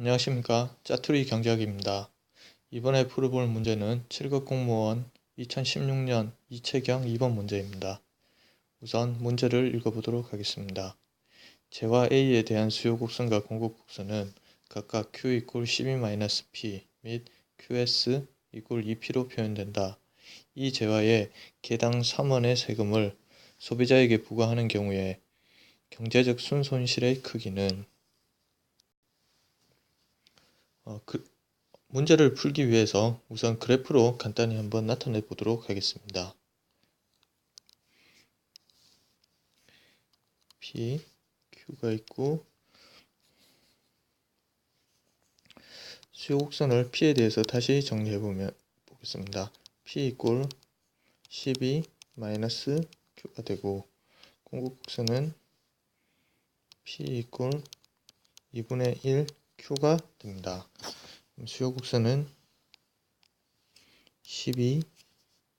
안녕하십니까 짜투리 경제학입니다. 이번에 풀어볼 문제는 7급 공무원 2016년 이채경 2번 문제입니다. 우선 문제를 읽어보도록 하겠습니다. 재화 A에 대한 수요 곡선과 공급 곡선은 각각 Q 이퀄 12-P 및 QS 이퀄 2P로 표현된다. 이 재화에 개당 3원의 세금을 소비자에게 부과하는 경우에 경제적 순손실의 크기는 어, 그, 문제를 풀기 위해서 우선 그래프로 간단히 한번 나타내 보도록 하겠습니다. P, Q가 있고 수요 곡선을 P에 대해서 다시 정리해 보면 보겠습니다. P 이꼴 12 마이너스 Q가 되고 공급 곡선은 P 이꼴 2분의 1 Q가 됩니다. 수요 곡선은 12,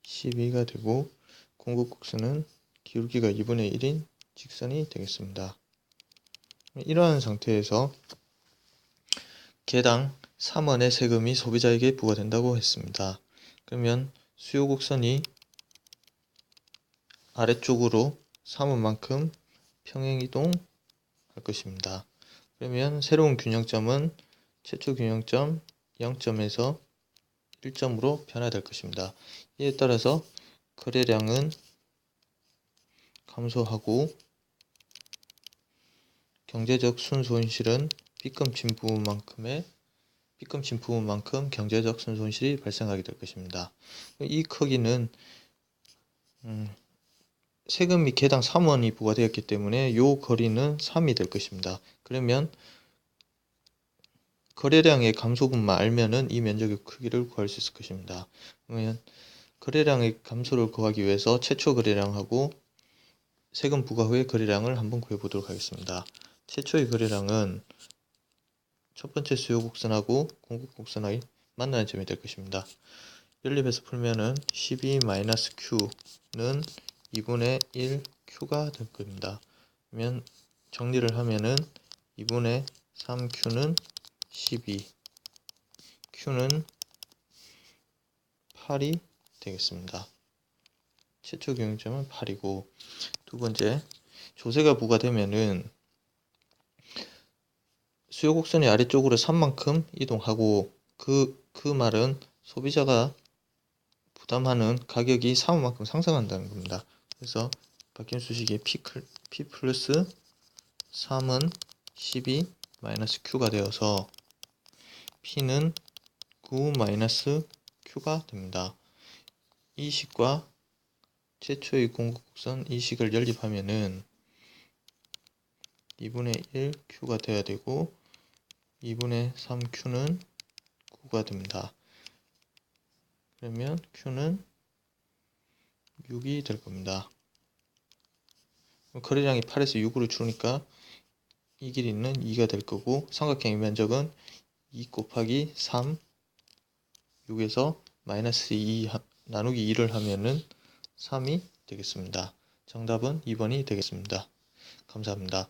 12가 되고 공급 곡선은 기울기가 2분의 1인 직선이 되겠습니다. 이러한 상태에서 개당 3원의 세금이 소비자에게 부과된다고 했습니다. 그러면 수요 곡선이 아래쪽으로 3원만큼 평행이동 할 것입니다. 그러면 새로운 균형점은 최초 균형점 0점에서 1점으로 변화될 것입니다. 이에 따라서 거래량은 감소하고 경제적 순손실은 삐끔친 부분만큼의 삐끔친 부분만큼 경제적 순손실이 발생하게 될 것입니다. 이 크기는 음, 세금이 개당 3원이 부과되었기 때문에 이 거리는 3이 될 것입니다. 그러면 거래량의 감소분만 알면은 이 면적의 크기를 구할 수 있을 것입니다. 그러면 거래량의 감소를 구하기 위해서 최초 거래량하고 세금 부과 후의 거래량을 한번 구해 보도록 하겠습니다. 최초의 거래량은 첫 번째 수요 곡선하고 공급 곡선의 만나는 점이 될 것입니다. 연립해서 풀면은 12-Q는 2분의 1 Q가 될 겁니다. 그러면 정리를 하면은 2분의 3Q는 12 Q는 8이 되겠습니다. 최초 경점은 8이고 두 번째 조세가 부과되면은 수요 곡선이 아래쪽으로 3만큼 이동하고 그, 그 말은 소비자가 부담하는 가격이 3만큼 상승한다는 겁니다. 그래서 바뀐 수식의 P 플러스 3은 12 마이너스 Q가 되어서 P는 9 마이너스 Q가 됩니다. 이 식과 최초의 공급곡선 이 식을 연립하면은 2분의 1 Q가 되어야 되고 2분의 3 Q는 9가 됩니다. 그러면 Q는 6이 될 겁니다. 거래량이 8에서 6으로 줄으니까 이 길이는 2가 될 거고 삼각형의 면적은 2 곱하기 3 6에서 마이너스 2 나누기 2를 하면은 3이 되겠습니다. 정답은 2번이 되겠습니다. 감사합니다.